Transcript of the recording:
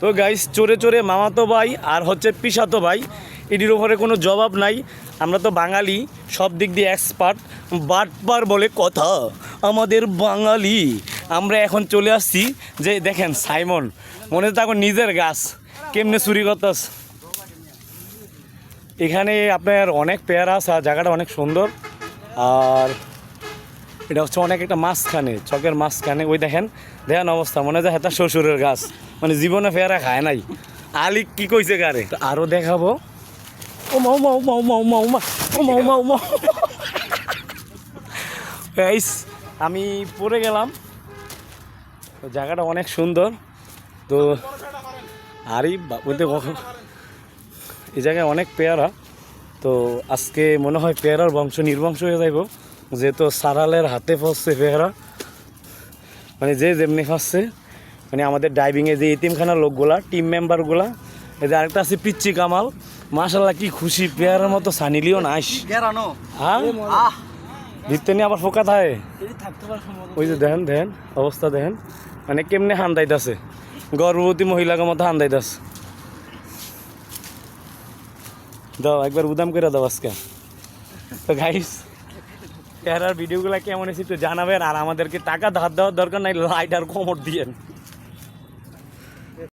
তো গাইস চোরে চোরে মামাতো ভাই আর হচ্ছে পিসাতো ভাই, এটির ওপরে কোনো জবাব নাই। আমরা তো বাঙালি, সব দিক দিয়ে এক্সপার্ট বাটবার বলে কথা। আমাদের বাঙালি। আমরা এখন চলে আসছি যে দেখেন সাইমন, মনে হচ্ছে এখন নিজের গাছ, কেমনে চুরি করতাস এখানে আপনার অনেক পেয়ারা আছে জায়গাটা অনেক সুন্দর। আর এটা হচ্ছে অনেক একটা মাঝখানে, চকের মাঝখানে। ওই দেখেন দেখেন অবস্থা, মনে হয় হেতার শ্বশুরের গাছ। মানে জীবনে ফেরা খায় নাই। আলিক কি কইছে গারে তো আরও দেখাবো। ও মাও মাও মাও মাও মাও মা, ও মাও মাও মাও গাইস আমি পড়ে গেলাম। তো জায়গাটা অনেক সুন্দর। তো আরই বলতে এই জায়গায় অনেক পেয়ারা। তো আজকে মনে হয় পেয়ারার বংশ নির্বংশ হয়ে যাইব। যেহেতু সারালের হাতে ফসছে পেয়ারা মানে যে যেমনি ফাঁসছে মানে আমাদের ডাইভিংয়ে যে এতিমখানার লোকগুলা টিম মেম্বারগুলা এদের আরেকটা আছে পিচ্ছি কামাল মাশাল্লাহ কি খুশি পেয়ারার মতো সানিলিও নাইস গেরানো। হ্যাঁ? আহ! দিতে নিয়ে আবার ফোকা থাকে ওই যে দেখেন দেখেন অবস্থা দেখেন। মানে কেমনে হান্দাইতাছে। গর্ভবতী মহিলাকে মতো হান্দাইতাছে। দাও একবার উদাম করে দাও আজকে। তো গাইস পেয়ারার ভিডিওগুলো কেমন এসে একটু জানাবেন, আর আমাদেরকে টাকা ধার দেওয়ার দরকার নাই লাইট আর কোমর দিয়েন